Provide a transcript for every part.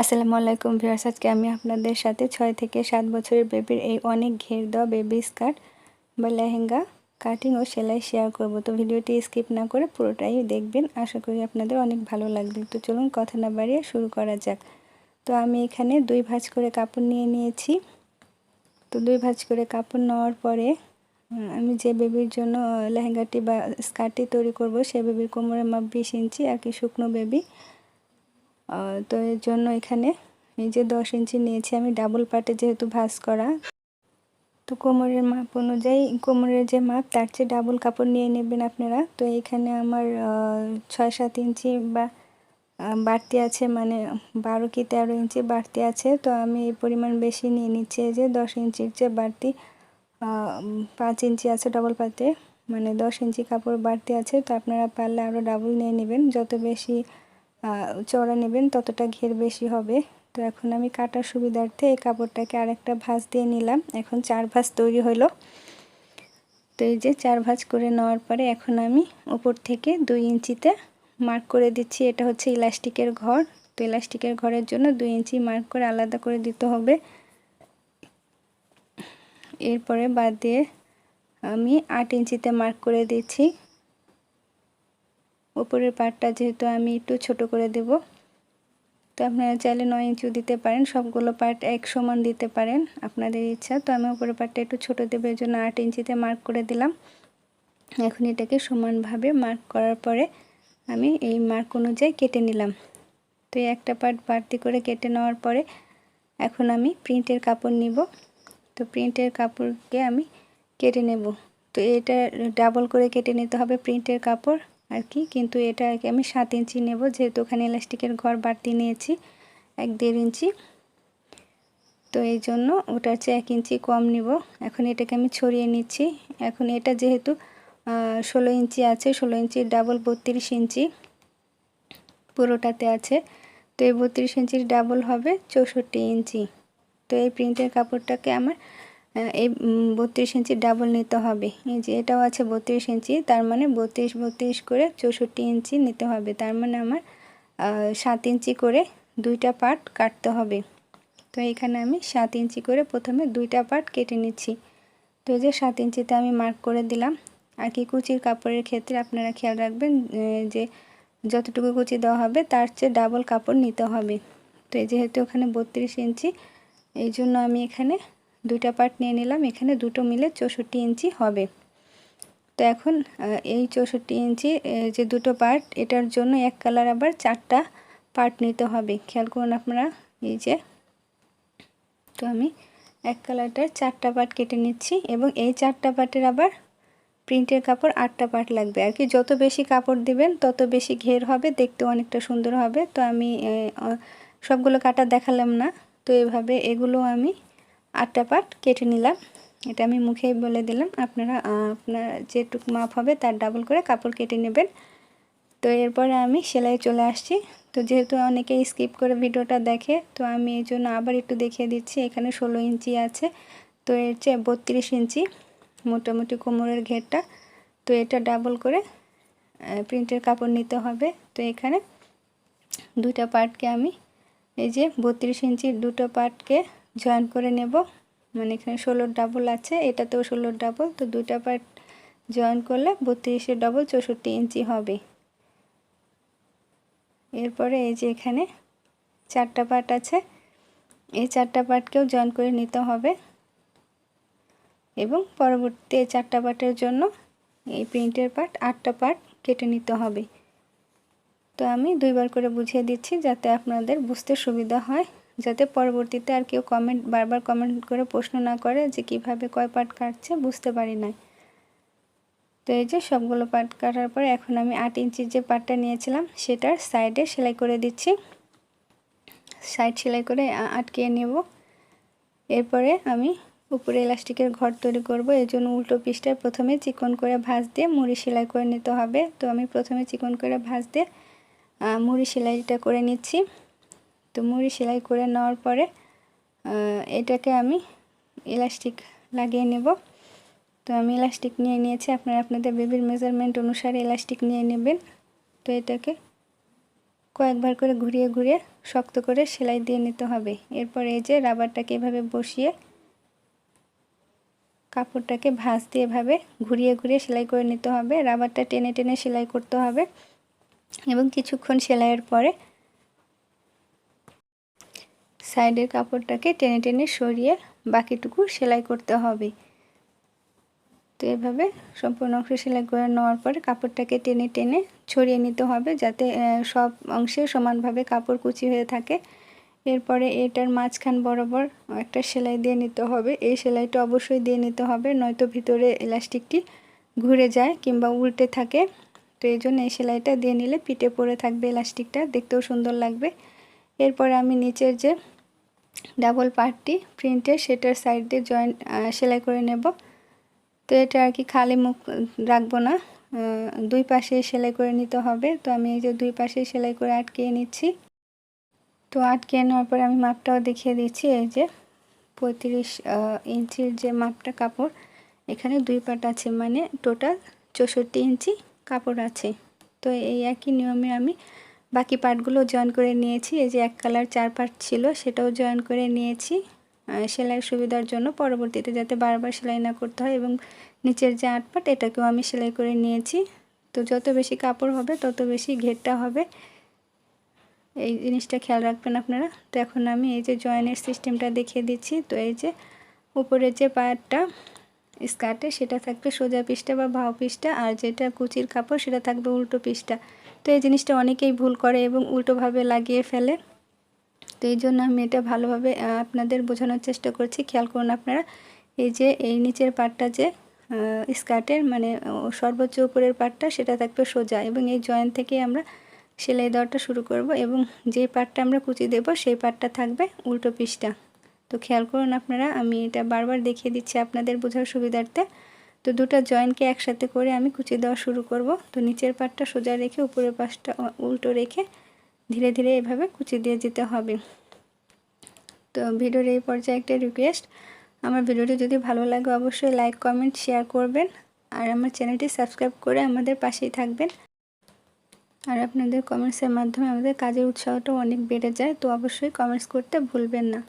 আসসালামু আলাইকুম ভিউয়ার্স, আজকে আমি আপনাদের সাথে ছয় থেকে সাত বছরের বেবির এই অনেক ঘের দেওয়া বেবি স্কার্ট বা লেহেঙ্গা কাটিং ও সেলাই শেয়ার করব। তো ভিডিওটি স্কিপ না করে পুরোটাই দেখবেন। আশা করি আপনাদের অনেক ভালো লাগবে। তো চলুন কথা না বাড়িয়ে শুরু করা যাক। তো আমি এখানে দুই ভাঁজ করে কাপড় নিয়ে নিয়েছি। তো দুই ভাঁজ করে কাপড় নেওয়ার পরে আমি যে বেবির জন্য লেহেঙ্গাটি বা স্কার্টটি তৈরি করব, সে বেবির কোমরের মাপ বিশ ইঞ্চি আর কি শুকনো বেবি তো এর জন্য এখানে এই যে দশ ইঞ্চি নিয়েছি আমি ডাবল পাটে যেহেতু ভাঁজ করা। তো কোমরের মাপ অনুযায়ী, কোমরের যে মাপ তার চেয়ে ডাবল কাপড় নিয়ে নেবেন আপনারা। তো এখানে আমার ছয় সাত ইঞ্চি বা বাড়তি আছে মানে বারো কি তেরো ইঞ্চি বাড়তি আছে। তো আমি এই পরিমাণ বেশি নিয়ে নিচ্ছি যে দশ ইঞ্চির যে বাড়তি পাঁচ ইঞ্চি আছে ডবল পাতে মানে দশ ইঞ্চি কাপড় বাড়তি আছে, তো আপনারা পারলে আরও ডাবল নিয়ে নেবেন। যত বেশি চড়া নেবেন, ততটা ঘের বেশি হবে। তো এখন আমি কাটার সুবিধার্থে এই কাপড়টাকে আরেকটা ভাঁজ দিয়ে নিলাম। এখন চার ভাঁজ তৈরি হলো। তো এই যে চার ভাঁজ করে নেওয়ার পরে এখন আমি ওপর থেকে দুই ইঞ্চিতে মার্ক করে দিচ্ছি। এটা হচ্ছে ইলাস্টিকের ঘর। তো ইলাস্টিকের ঘরের জন্য দুই ইঞ্চি মার্ক করে আলাদা করে দিতে হবে। এরপরে বাদ দিয়ে আমি আট ইঞ্চিতে মার্ক করে দিচ্ছি। উপরের পাটটা যেহেতু আমি একটু ছোট করে দেব, তো আপনারা চাইলে নয় ইঞ্চিও দিতে পারেন, সবগুলো পার্ট এক সমান দিতে পারেন আপনাদের ইচ্ছা। তো আমি উপরের পার্টটা একটু ছোট দেবো এর জন্য আট ইঞ্চিতে মার্ক করে দিলাম। এখন এটাকে সমানভাবে মার্ক করার পরে আমি এই মার্ক অনুযায়ী কেটে নিলাম। তো একটা পার্ট বাড়তি করে কেটে নেওয়ার পরে এখন আমি প্রিন্টের কাপড় নিব। তো প্রিন্টের কাপড়কে আমি কেটে নেব। তো এটা ডাবল করে কেটে নিতে হবে প্রিন্টের কাপড়। আর কি? কিন্তু এটা আমি সাত ইঞ্চি নেব, যেহেতু ওখানে ইলাস্টিকের ঘর বাড়তি নিয়েছি, এক দেড় ইঞ্চি। তো এই জন্য ওটার চেয়ে এক ইঞ্চি কম নিব। এখন এটাকে আমি ছড়িয়ে নিচ্ছি। এখন এটা যেহেতু ষোলো ইঞ্চি আছে, ষোলো ইঞ্চির ডাবল বত্রিশ ইঞ্চি পুরোটাতে আছে। তো এই বত্রিশ ইঞ্চির ডাবল হবে চৌষট্টি ইঞ্চি। তো এই প্রিন্টের কাপড়টাকে আমার এই বত্রিশ ইঞ্চি ডাবল নিতে হবে। এই যে এটাও আছে বত্রিশ ইঞ্চি, তার মানে বত্রিশ বত্রিশ করে চৌষট্টি ইঞ্চি নিতে হবে। তার মানে আমার সাত ইঞ্চি করে দুইটা পার্ট কাটতে হবে। তো এখানে আমি সাত ইঞ্চি করে প্রথমে দুইটা পার্ট কেটে নিচ্ছি। তো যে সাত ইঞ্চিতে আমি মার্ক করে দিলাম। আর কি কুচির কাপড়ের ক্ষেত্রে আপনারা খেয়াল রাখবেন যে যতটুকু কুচি দেওয়া হবে তার চেয়ে ডাবল কাপড় নিতে হবে। তো যেহেতু ওখানে বত্রিশ ইঞ্চি, এই জন্য আমি এখানে দুইটা পার্ট নিয়ে নিলাম। এখানে দুটো মিলে চৌষট্টি ইঞ্চি হবে। তো এখন এই চৌষট্টি ইঞ্চি যে দুটো পার্ট এটার জন্য এক কালার আবার চারটা পার্ট নিতে হবে। খেয়াল করুন আপনারা, এই যে। তো আমি এক কালারটার চারটা পার্ট কেটে নিচ্ছি এবং এই চারটা পার্টের আবার প্রিন্টের কাপড় আটটা পার্ট লাগবে। আর কি, যত বেশি কাপড় দিবেন, তত বেশি ঘের হবে, দেখতে অনেকটা সুন্দর হবে। তো আমি সবগুলো কাটা দেখালাম না। তো এভাবে এগুলো আমি আটটা পার্ট কেটে নিলাম। এটা আমি মুখেই বলে দিলাম, আপনারা, আপনার যেটুকু মাপ হবে তার ডাবল করে কাপড় কেটে নেবেন। তো এরপরে আমি সেলাই চলে আসছি। তো যেহেতু অনেকে স্কিপ করে ভিডিওটা দেখে, তো আমি এই জন্য আবার একটু দেখিয়ে দিচ্ছি, এখানে ষোলো ইঞ্চি আছে। তো এর চেয়ে বত্রিশ ইঞ্চি মোটামুটি কোমরের ঘেরটা। তো এটা ডাবল করে প্রিন্টের কাপড় নিতে হবে। তো এখানে দুইটা পার্টকে আমি, এই যে বত্রিশ ইঞ্চির দুটো পার্টকে জয়েন করে নেব। মানে এখানে ষোলোর ডাবল আছে, এটাতেও ষোলোর ডাবল তো দুইটা পার্ট জয়েন করলে বত্রিশের ডবল চৌষট্টি ইঞ্চি হবে। এরপরে এই যে এখানে চারটা পার্ট আছে, এই চারটা পার্টকেও জয়েন করে নিতে হবে। এবং পরবর্তী এই চারটা পার্টের জন্য এই প্রিন্টের পার্ট আটটা পার্ট কেটে নিতে হবে। তো আমি দুইবার করে বুঝিয়ে দিচ্ছি যাতে আপনাদের বুঝতে সুবিধা হয়। যাতে পরবর্তীতে আর কেউ কমেন্ট বারবার কমেন্ট করে প্রশ্ন না করে যে কীভাবে কয় পার্ট কাটছে বুঝতে পারি না। তো এই যে সবগুলো পার্ট কাটার পরে এখন আমি আট ইঞ্চির যে পার্টটা নিয়েছিলাম সেটার সাইডে সেলাই করে দিচ্ছি। সাইড সেলাই করে আটকিয়ে নেব। এরপরে আমি উপরে ইলাস্টিকের ঘর তৈরি করব। এই জন্য উল্টো পিসটা প্রথমে চিকন করে ভাঁজ দিয়ে মুড়ি সেলাই করে নিতে হবে। তো আমি প্রথমে চিকন করে ভাঁজ দিয়ে মুড়ি সেলাইটা করে নিচ্ছি। তো মুড়ি সেলাই করে নেওয়ার পরে এটাকে আমি ইলাস্টিক লাগিয়ে নেব। তো আমি ইলাস্টিক নিয়ে নিয়েছি। আপনারা আপনাদের বেবির মেজারমেন্ট অনুসারে ইলাস্টিক নিয়ে নেবেন। তো এটাকে কয়েকবার করে ঘুরিয়ে ঘুরিয়ে শক্ত করে সেলাই দিয়ে নিতে হবে। এরপর এই যে রাবারটাকে এভাবে বসিয়ে কাপড়টাকে ভাঁজ দিয়ে এভাবে ঘুরিয়ে ঘুরিয়ে সেলাই করে নিতে হবে। রাবারটা টেনে টেনে সেলাই করতে হবে এবং কিছুক্ষণ সেলাইয়ের পরে সাইডের কাপড়টাকে টেনে টেনে সরিয়ে বাকিটুকু সেলাই করতে হবে। তো এভাবে সম্পূর্ণ অংশ সেলাই করে নেওয়ার পরে কাপড়টাকে টেনে টেনে ছড়িয়ে নিতে হবে যাতে সব অংশে সমানভাবে কাপড় কুচি হয়ে থাকে। এরপরে এটার মাঝখান বরাবর একটা সেলাই দিয়ে নিতে হবে। এই সেলাইটা অবশ্যই দিয়ে নিতে হবে, নয়তো ভিতরে ইলাস্টিকটি ঘুরে যায় কিংবা উল্টে থাকে। তো এই জন্য এই সেলাইটা দিয়ে নিলে পিঠে পরে থাকবে ইলাস্টিকটা দেখতেও সুন্দর লাগবে। এরপরে আমি নিচের যে ডাবল পার্টটি প্রিন্টের সেটার সাইড দিয়ে জয়েন্ট সেলাই করে নেব। তো এটা আর কি খালি মুখ রাখব না। দুই পাশে সেলাই করে নিতে হবে। তো আমি এই যে দুই পাশে সেলাই করে আটকিয়ে নিচ্ছি। তো আটকে নেওয়ার পরে আমি মাপটাও দেখিয়ে দিচ্ছি। এই যে পঁয়ত্রিশ ইঞ্চির যে মাপটা কাপড়, এখানে দুই পাট আছে। মানে টোটাল চৌষট্টি ইঞ্চি কাপড় আছে। তো এই একই নিয়মে আমি বাকি পার্টগুলো জয়েন করে নিয়েছি। এই যে এক কালার চার পার্ট ছিল, সেটাও জয়েন করে নিয়েছি। সেলাইয়ের সুবিধার জন্য পরবর্তীতে যাতে বারবার সেলাই না করতে হয় এবং নিচের যে আট পাট এটাকেও আমি সেলাই করে নিয়েছি। তো যত বেশি কাপড় হবে, তত বেশি ঘেরটা হবে। এই জিনিসটা খেয়াল রাখবেন আপনারা। তো এখন আমি এই যে জয়েনের সিস্টেমটা দেখিয়ে দিচ্ছি। তো এই যে উপরের যে পায়ারটা স্কার্টে সেটা থাকবে সোজা পিসটা বা ভাও পিসটা আর যেটা কুচির কাপড়, সেটা থাকবে উল্টো পিসটা তো এই জিনিসটা অনেকেই ভুল করে এবং উল্টোভাবে লাগিয়ে ফেলে। তো এই জন্য আমি এটা ভালোভাবে আপনাদের বোঝানোর চেষ্টা করছি। খেয়াল করুন আপনারা, এই যে এই নিচের পাটটা যে স্কার্টের মানে সর্বোচ্চ উপরের পাটটা, সেটা থাকবে সোজা এবং এই জয়েন্ট থেকে আমরা সেলাই দেওয়াটা শুরু করব এবং যে পাটটা আমরা কুচি দেব, সেই পাটটা থাকবে উল্টো পিসটা তো খেয়াল করুন আপনারা, আমি এটা বারবার দেখিয়ে দিচ্ছি আপনাদের বোঝার সুবিধার্থে। তো দুটা জয়েন্টকে একসাথে করে আমি কুচি দেওয়া শুরু করব। তো নিচের পাটটা সোজা রেখে, উপরের পাশটা উল্টো রেখে ধীরে ধীরে এভাবে কুচি দিয়ে যেতে হবে। তো ভিডিওর এই পর্যায়ে একটা রিকোয়েস্ট আমার ভিডিওটি যদি ভালো লাগে অবশ্যই লাইক কমেন্ট শেয়ার করবেন আর আমার চ্যানেলটি সাবস্ক্রাইব করে আমাদের পাশেই থাকবেন। আর আপনাদের কমেন্টসের মাধ্যমে আমাদের কাজের উৎসাহটাও অনেক বেড়ে যায়, তো অবশ্যই কমেন্টস করতে ভুলবেন না।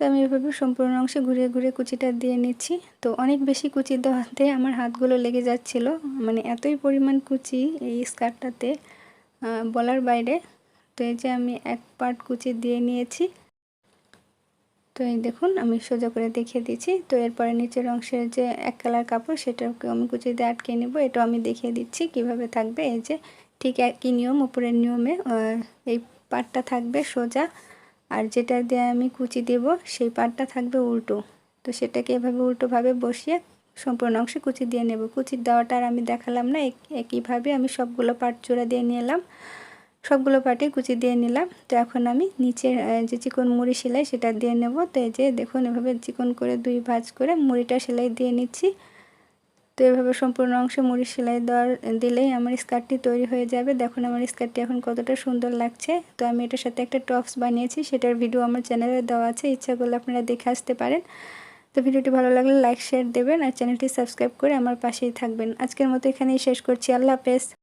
তো আমি এভাবে সম্পূর্ণ অংশে ঘুরিয়ে ঘুরিয়ে কুচিটা দিয়ে নিচ্ছি। তো অনেক বেশি কুচি দেওয়াতে আমার হাতগুলো লেগে যাচ্ছিল। মানে এতই পরিমাণ কুচি এই স্কার্টটাতে বলার বাইরে। তো এই যে আমি এক পার্ট কুচি দিয়ে নিয়েছি। তো এই দেখুন, আমি সোজা করে দেখিয়ে দিচ্ছি। তো এরপরে নিচের অংশের যে এক কালার কাপড় সেটাকে আমি কুচি দিয়ে আটকে নেব। এটাও আমি দেখিয়ে দিচ্ছি কীভাবে থাকবে। এই যে ঠিক একই নিয়ম, উপরের নিয়মে এই পাটটা থাকবে সোজা। আর যেটা দিয়ে আমি কুচি দেব, সেই পাটটা থাকবে উল্টো। তো সেটাকে এভাবে উল্টোভাবে বসিয়ে সম্পূর্ণ অংশে কুচি দিয়ে নেব। কুচি দেওয়াটা আর আমি দেখালাম না একইভাবে আমি সবগুলো পাট চূড়া দিয়ে নিলাম। সবগুলো পাটে কুচি দিয়ে নিলাম। তো এখন আমি নিচের যে চিকন মুড়ি সেলাই সেটা দিয়ে নেব। তো এই যে দেখুন, এভাবে চিকন করে দুই ভাজ করে মুড়িটা সেলাই দিয়ে নিচ্ছি। তো এভাবে সম্পূর্ণ অংশে মুড়ি সেলাই দেওয়ার, দিলেই আমার স্কার্টটি তৈরি হয়ে যাবে। দেখুন আমার স্কার্টটি এখন কতটা সুন্দর লাগছে। তো আমি এটার সাথে একটা টপস বানিয়েছি, সেটার ভিডিও আমার চ্যানেলে দেওয়া আছে, ইচ্ছা করলে আপনারা দেখে আসতে পারেন। তো ভিডিওটি ভালো লাগলে লাইক, শেয়ার দেবেন আর চ্যানেলটি সাবস্ক্রাইব করে আমার পাশেই থাকবেন। আজকের মতো এখানেই শেষ করছি। আল্লাহ হাফেজ।